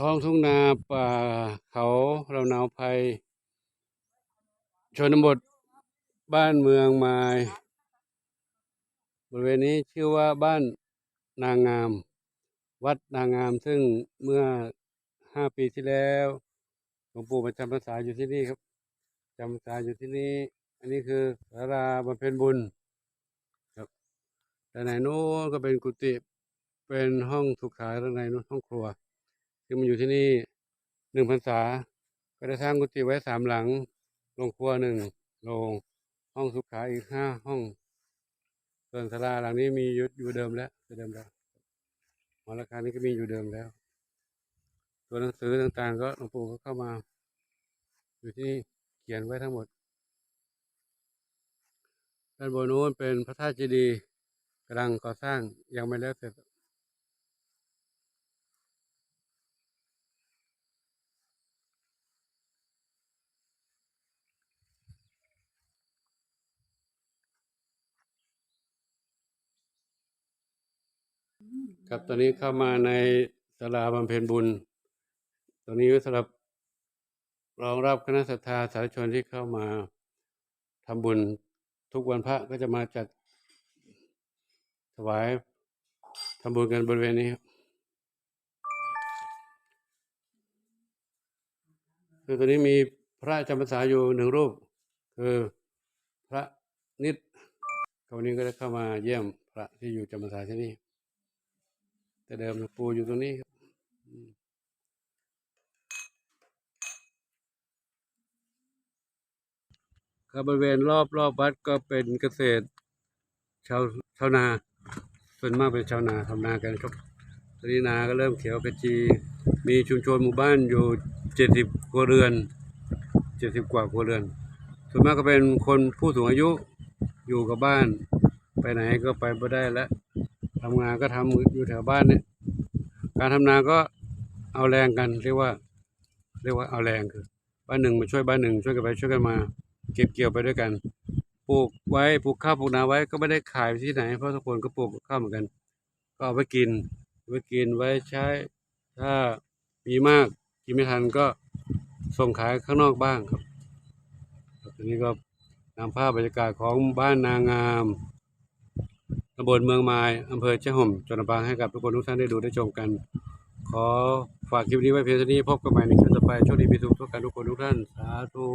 ท้องทุ่งนาป่าเขาเราหนาวภัย ชนบทบ้านเมืองม้บริเวณนี้ชื่อว่าบ้านนางงาม วัดนางงามซึ่งเมื่อห้าปีที่แล้วหลวงปู่มาจำพรรษาอยู่ที่นี่ครับจำพรรษาอยู่ที่นี่ อันนี้คือศาลาบำเพ็ญบุญครับแต่ไหนโน้นก็เป็นกุฏิเป็นห้องสุขาด้านในนู้นห้องครัว ซึ่มันอยู่ที่นี่หนึ่งพรรษา ก็ได้สร้างกุฏิไว้สามหลังโรงครัวหนึ่งโรงห้องสุขาอีกห้าห้องส่วนศาลาหลังนี้มีอยู่อยู่เดิมแล้วเดิมแล้วหอระฆังนี้ก็มีอยู่เดิมแล้ว ตัวหนังสือต่างๆ ก็หลวงปู่ก็เข้ามา อยู่ที่เขียนไว้ทั้งหมดด้านบนนู้นเป็นพระธาตุเจดีย์กำลังก่อสร้างยังไม่แล้วเสร็จ ครับตอนนี้เข้ามาในศาลาบำเพ็ญบุญ ตรงนี้สำหรับรองรับคณะศรัทธาสาธุชนที่เข้ามาทำบุญทุกวันพระก็จะมาจัดถวายทำบุญกันบริเวณนี้คือตอนนี้มีพระจำพรรษาอยู่หนึ่งรูป คือพระนิดวันนี้ก็ได้เข้ามาเยี่ยมพระที่อยู่จำพรรษาที่นี่ แต่เดิมปูอยู่ตรงนี้ครับครับบริเวณรอบรอบวัดก็เป็นเกษตรชาวชาวนา ส่วนมากเป็นชาวนาทำนากันครับตอนนี้นาก็เริ่มเขียวกระจี มีชุมชนหมู่บ้านอยู่เจ็ดสิบครัวเรือนเจ็ดสิบกว่าครัวเรือน ส่วนมากก็เป็นคนผู้สูงอายุอยู่กับบ้าน ไปไหนก็ไปไม่ได้แล้ว ทำงานก็ทำอยู่แถวบ้านเนี่ย การทำนาก็เอาแรงกันเรียกว่า เรียกว่าเอาแรงคือ บ้านหนึ่งมาช่วยบ้านหนึ่งช่วยกันไปช่วยกันมา เก็บเกี่ยวไปด้วยกัน ปลูกไว้ปลูกข้าวปลูกนาไว้ก็ไม่ได้ขายไปที่ไหน เพราะทุกคนก็ปลูกข้าวเหมือนกัน ก็เอาไว้กินไว้กินไว้ใช้ ถ้ามีมากกินไม่ทันก็ส่งขายข้างนอกบ้างครับทีนี้ก็นำภาพบรรยากาศของบ้านนางาม ตำบลเมืองไม้อำเภอเจ้าห่มจังหวัดลำปางให้กับทุกคนทุกท่านได้ดูได้ชมกัน ขอฝากคลิปนี้ไว้เพียงเท่านี้พบกันใหม่ในคลิปต่อไปโชคดีมีสุขทุกการทุกคนทุกท่านสาธุ